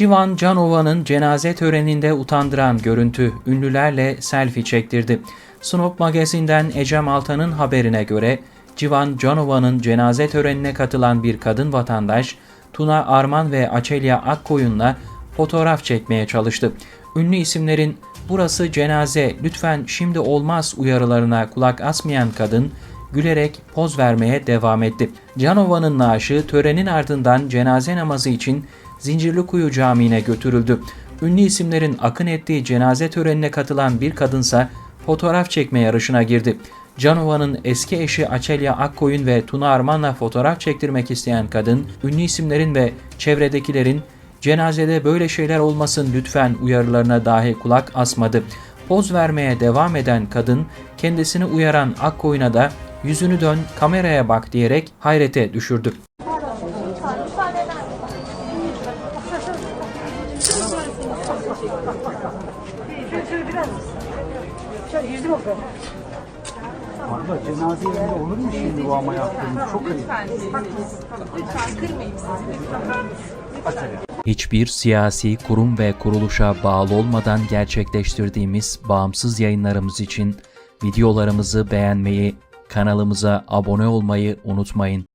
Civan Canova'nın cenaze töreninde utandıran görüntü ünlülerle selfie çektirdi. Snop Magazine'den Ecem Altan'ın haberine göre Civan Canova'nın cenaze törenine katılan bir kadın vatandaş Tuna Arman ve Açelya Akkoyun'la fotoğraf çekmeye çalıştı. Ünlü isimlerin burası cenaze lütfen şimdi olmaz uyarılarına kulak asmayan kadın gülerek poz vermeye devam etti. Canova'nın naaşı törenin ardından cenaze namazı için Zincirlikuyu Camii'ne götürüldü. Ünlü isimlerin akın ettiği cenaze törenine katılan bir kadınsa fotoğraf çekme yarışına girdi. Canova'nın eski eşi Açelya Akkoyun ve Tuna Arman'la fotoğraf çektirmek isteyen kadın, ünlü isimlerin ve çevredekilerin cenazede böyle şeyler olmasın lütfen uyarılarına dahi kulak asmadı. Poz vermeye devam eden kadın kendisini uyaran Akkoyun'a da yüzünü dön kameraya bak diyerek hayrete düşürdü. Abla cenaze yerinde olur mu şimdi bu ama yaptığınız? Çok ayıp. Hiçbir siyasi kurum ve kuruluşa bağlı olmadan gerçekleştirdiğimiz bağımsız yayınlarımız için videolarımızı beğenmeyi, kanalımıza abone olmayı unutmayın.